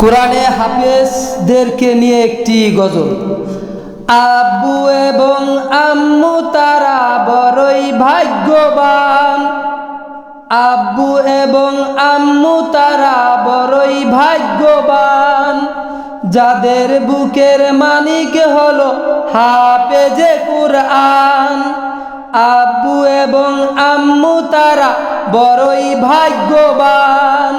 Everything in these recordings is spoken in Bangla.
কোরআনে হাফেজদেরকে নিয়ে একটি গজল। আব্বু এবং আম্মু তারা বড়ই ভাগ্যবান। আব্বু এবং আম্মু তারা বড়ই ভাগ্যবান। যাদের বুকের মানিক হলো হাফেজে কুরআন। আব্বু এবং আম্মু তারা বড়ই ভাগ্যবান।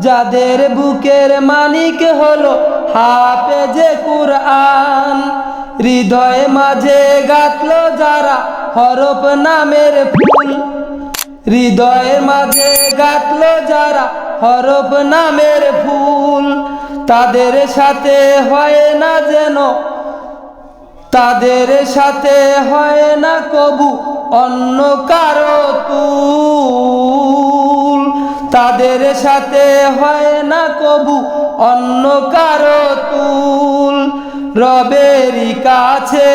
যাদের বুকের মানিক হলো হাফেজে কুরআন, হৃদয় মাঝে গাতলো যারা হরপ নামের ফুল। হৃদয়ের মাঝে গাতলো যারা হরপ নামের ফুল। তাদের সাথে হয় না যেন, তাদের সাথে হয় না কবু অন্য কারও তুল। তাদের সাথে হয় না কবু অন্য কারও তুল। রবেরই কাছে,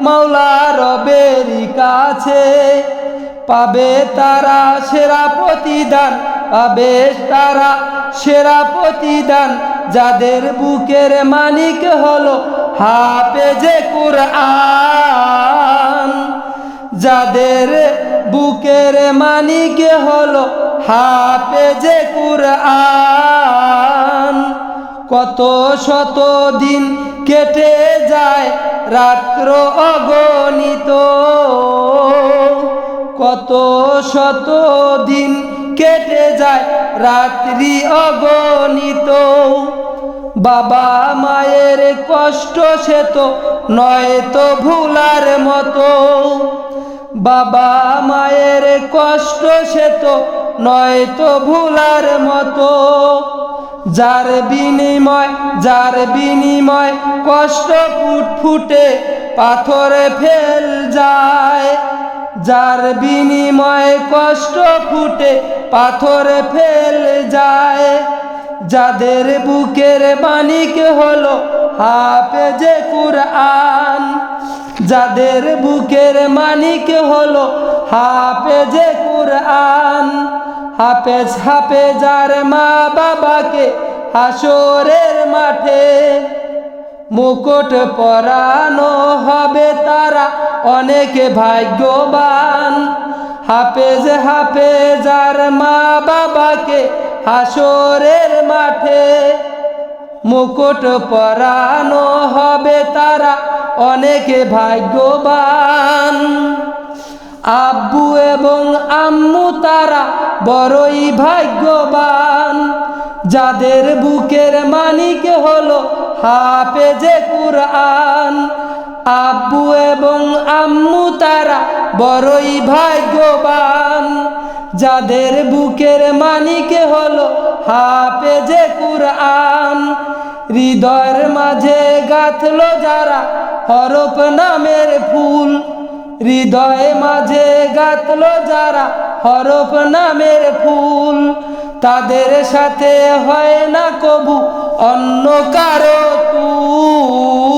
মাওলা রবেরই কাছে। পাবে তারা সেরা প্রতিদান, পাবে তারা সেরা প্রতিদান। যাদের বুকের মালিক হলো হাফেজে কুরআন। যাদের বুকের মালিক হলো হাফেজে কুরআন কত শত দিন কেটে যায় রাত্র অগণিত। কত শত দিন কেটে যায় রাত্রি অগণিত। বাবা মায়ের কষ্ট সে তো নয় তো ভুলার মতো। বাবা মায়ের কষ্ট সে তো নয় তো ভুলার মতো। যার বিনিময় যার বিনিময় কষ্ট ফুট ফুটে পাথরে ফেল যায়। যার বিনিময় কষ্ট ফুটে পাথরে ফেল যায়। যাদের বুকের মানিক হলো হাফেজে কুরআন। যাদের বুকের মানিক হলো হাফেজে কুরআন। হাফেজ হাফেজার মা বাবাকে হাসরের মাঠে মুকুট পরানো হবে তারা অনেক ভাগ্যবান। হাফেজ হাফেজার মা বাবাকে হাসরের মাঠে মুকুট পরানো হবে তারা অনেক ভাগ্যবান। আব্বু এবং আম্মু তারা বড়ই ভাগ্যবান। যাদের বুকের মানিক হলো হাফেজে কুরআন। আব্বু এবং আম্মু তারা বড়ই ভাগ্যবান। যাদের বুকের মানিক হলো হাফেজে কুরআন। হৃদয়ের মাঝে গাথলো যারা হরফ নামের ফুল। হৃদয়ে মাঝে গাতল যারা হরফ নামের ফুল, তাদের সাথে হয় না কবু অন্য কারও তুল।